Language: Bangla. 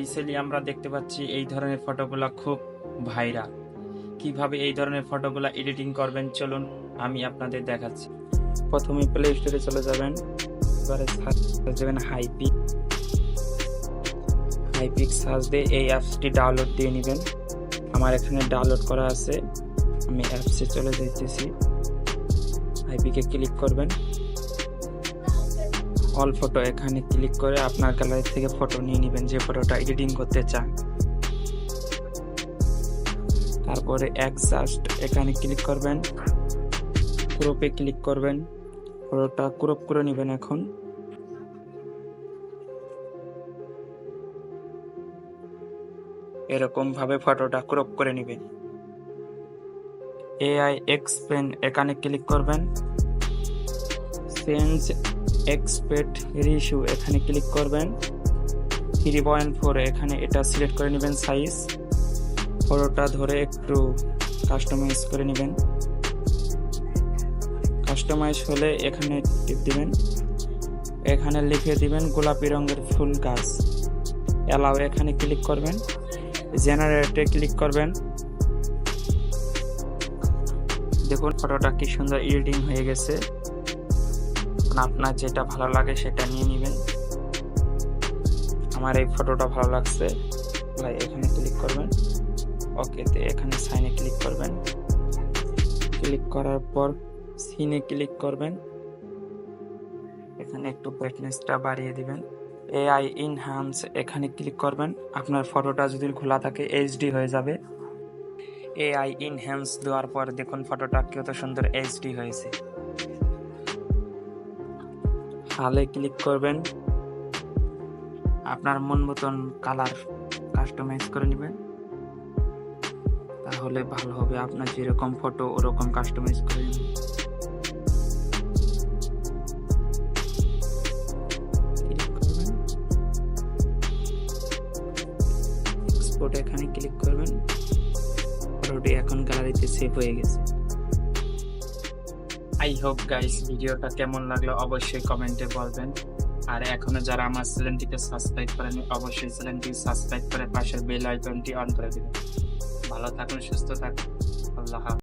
রিসেন্টলি আমরা দেখতে পাচ্ছি এই ধরনের ফটোগুলো খুব ভাইরাল। কীভাবে এই ধরনের ফটোগুলো এডিটিং করবেন, চলুন আমি আপনাদের দেখাচ্ছি। প্রথমে প্লে স্টোরে চলে যাবেন, এবারে সার্চ দেবেন হাইপিক হাইপিক সার্চ দিয়ে এই অ্যাপসটি ডাউনলোড দিয়ে নেবেন। আমার এখানে ডাউনলোড করা আছে, আমি অ্যাপসে চলে যেতেছি হাইপিকে ক্লিক করবেন। অল ফটো এখানে ক্লিক করে আপনার গ্যালারি থেকে ফটো নিয়ে নেবেন যে ফটোটা এডিটিং করতে চান। তারপরে জাস্ট এখানে ক্লিক করবেন। ক্রোপে ক্লিক করবেন। ফটোটা ক্রপ করে নেবেন এখন। এরকম ভাবে ফটোটা ক্রপ করে নেবেন। এআই এক্সপেন এখানে ক্লিক করবেন। চেঞ্জ এক্সপেক্ট রিস্যু এখানে ক্লিক করবেন। থ্রি পয়েন্ট ফোর এখানে এটা সিলেক্ট করে নেবেন সাইজ ফটোটা ধরে একটু কাস্টমাইজ করে নেবেন। কাস্টমাইজ হলে এখানে টিপ দিবেন। এখানে লিখে দিবেন গোলাপি রঙের ফুল গাছ। অ্যালাও এখানে ক্লিক করবেন। জেনারেটে ক্লিক করবেন। দেখুন ফটোটা কি সুন্দর এডিটিং হয়ে গেছে। আপনার যেটা ভালো লাগে সেটা নিয়ে নেবেন। আমার এই ফটোটা ভালো লাগছে তাই এখানে ক্লিক করবেন। ওকেতে এখানে সাইনে ক্লিক করবেন। ক্লিক করার পর সিনে ক্লিক করবেন। এখানে একটু ব্রাইটনেসটা বাড়িয়ে দিবেন। এআই ইনহ্যান্স এখানে ক্লিক করবেন। আপনার ফটোটা যদি খোলা থাকে এইচডি হয়ে যাবে। এআই ইনহ্যান্স দেওয়ার পর দেখুন ফটোটা কত সুন্দর এইচডি হয়েছে। হালে ক্লিক করবেন। আপনার মন মতন কালার কাস্টমাইজ করে নেবেন। তাহলে ভালো হবে আপনার যেরকম ফটো ওরকম কাস্টমাইজ করে নেবেন। এক্সপোর্ট এখানে ক্লিক করবেন। ফটোটি এখন গ্যালারিতে সেভ হয়ে গেছে। আই হোপ গাইস ভিডিওটা কেমন লাগল অবশ্যই কমেন্টে বলবেন। আর এখনও যারা আমার চ্যানেলটিকে সাবস্ক্রাইব করেনি অবশ্যই চ্যানেলটি সাবস্ক্রাইব করে পাশের বেল আইকনটি অন করে দিবেন। ভালো থাকুন, সুস্থ থাকুন। আল্লাহ।